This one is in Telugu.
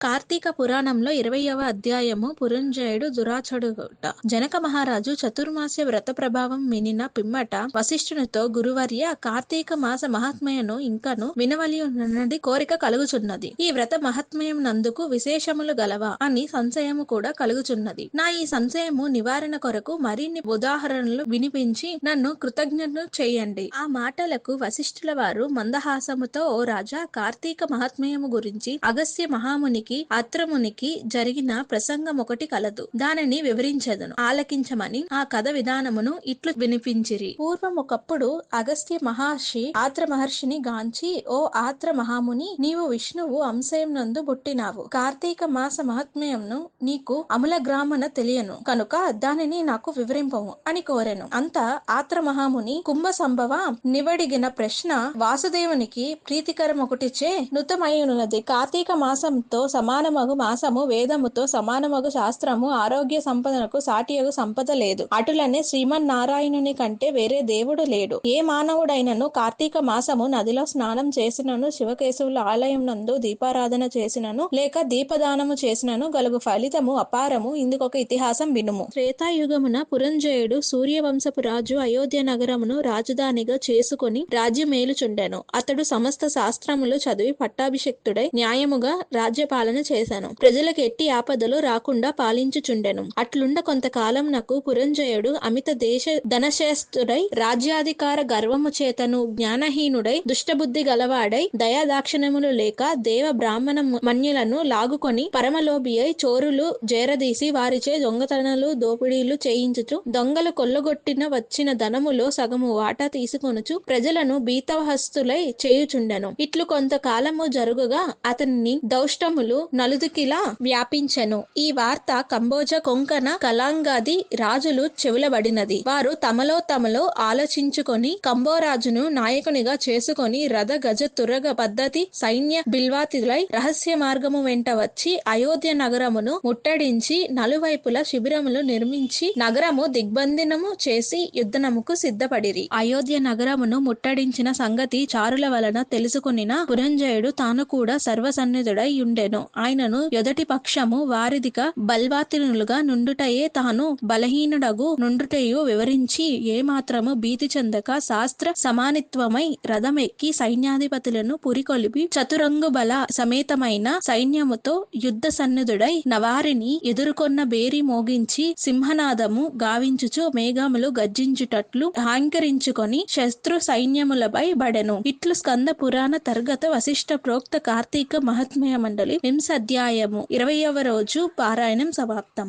కార్తీక పురాణంలో ఇరవయవ అధ్యాయము పురంజయుడు దురాచడుట. జనక మహారాజు చతుర్మాస్య వ్రత ప్రభావం వినిన పిమ్మట వశిష్ఠునితో గురువర్య కార్తీక మాస మహాత్మయను ఇంకను వినవలియున్నది కోరిక కలుగుచున్నది. ఈ వ్రత మహాత్మయం నందుకు విశేషములు గలవా అని సంశయము కూడా కలుగుచున్నది. నా ఈ సంశయము నివారణ కొరకు మరిన్ని ఉదాహరణలు వినిపించి నన్ను కృతజ్ఞను చేయండి. ఆ మాటలకు వశిష్ఠుల వారు మందహాసముతో ఓ రాజా కార్తీక మహాత్మ్యము గురించి అగస్త్య మహామునికి అత్రమునికి జరిగిన ప్రసంగం ఒకటి కలదు. దానిని వివరించదును. ఆలకించమని ఆ కథ విధానమును ఇట్లు వినిపించిరి. పూర్వం ఒకప్పుడు అగస్త్య మహర్షి ఆత్ర మహర్షిని గాంచి ఓ ఆత్ర మహాముని నీవు విష్ణువు అంశయం నందు పుట్టినావు. కార్తీక మాస మహాత్మ్యంను నీకు అమల గ్రామన తెలియను. కనుక దానిని నాకు వివరింపము అని కోరెను. అంత ఆత్ర మహాముని కుంభ సంభవ నివడిగిన ప్రశ్న వాసుదేవునికి ప్రీతికరం ఒకటిచే నుతమైనది కార్తీక మాసంతో సమానమగు మాసము వేదముతో సమానమగు శాస్త్రము ఆరోగ్య సంపదనకు సాటియగు సంపద లేదు. అటులనే శ్రీమన్నారాయణుని కంటే వేరే దేవుడు లేడు. ఏ మానవుడైనను కార్తీక మాసము నదిలో స్నానం చేసినను శివకేశవుల ఆలయం నందు దీపారాధన చేసినను లేక దీపదానము చేసినను గలుగు ఫలితము అపారము ఇందుకొక ఇతిహాసం వినుము. త్రేతాయుగమున పురంజయుడు సూర్యవంశపు రాజు అయోధ్య నగరమును రాజధానిగా చేసుకుని రాజ్యమేలుచుండెను. అతడు సమస్త శాస్త్రములు చదివి పట్టాభిషక్తుడై న్యాయముగా రాజ్యపాలన చేశాను. ప్రజలకు ఎట్టి ఆపదలు రాకుండా పాలించుచుండెను. అట్లుండ కొంతకాలం నాకు పురంజయుడు అమిత దేశ ధనశేస్తుడై రాజ్యాధికార గర్వము చేతను జ్ఞానహీనుడై దుష్టబుద్ధి గలవాడై దయాదాక్షిణములు లేక దేవ బ్రాహ్మణ మన్యులను లాగుకొని పరమలోభియై అయి చోరులు జేరదీసి వారిచే దొంగతనాలు దోపిడీలు చేయించుచు దొంగలు కొల్లగొట్టిన వచ్చిన ధనములో సగము వాటా తీసుకొనుచు ప్రజలను బీతహస్తులై చేయుచుండెను. ఇట్లు కొంతకాలము జరుగుగా అతని దౌష్టములు నలుదికిలా వ్యాపించెను. ఈ వార్త కంబోజ కొంకణ కలాంగాది రాజులు చెవులబడినది. వారు తమలో తమలో ఆలోచించుకొని కంబోరాజును నాయకునిగా చేసుకొని రథ గజ తురగ పద్ధతి సైన్య బిల్వాతిలై రహస్య మార్గము వెంట వచ్చి అయోధ్య నగరమును ముట్టడించి నలువైపుల శిబిరములు నిర్మించి నగరము దిగ్బంధనము చేసి యుద్ధనముకు సిద్ధపడిరి. అయోధ్య నగరమును ముట్టడించిన సంగతి చారుల వలన తెలుసుకునిన పురంజయుడు తాను కూడా సర్వసన్నిధుడై ఉండెను. ఆయనను ఎదటి పక్షము వారిదిక బల్వాతినులుగా నుండుటయే తాను బలహీనుడగు నుండుటయు వివరించి ఏమాత్రము భీతి చెందక శాస్త్ర సమానిత్వమై రథమెక్కి సైన్యాధిపతులను పురికొలిపి చతురంగు బల సమేతమైన సైన్యముతో యుద్ధ సన్నిధుడై నవారిని ఎదుర్కొన్న బేరి మోగించి సింహనాదము గావించుచు మేఘములు గర్జించుటట్లు హాంకరించుకొని శత్రు సైన్యములపై బడెను. ఇట్లు స్కంద పురాణ తర్గత వశిష్ట ప్రోక్త కార్తీక మహాత్మ్య మండలి అధ్యాయము ఇరవయవ రోజు పారాయణం సమాప్తం.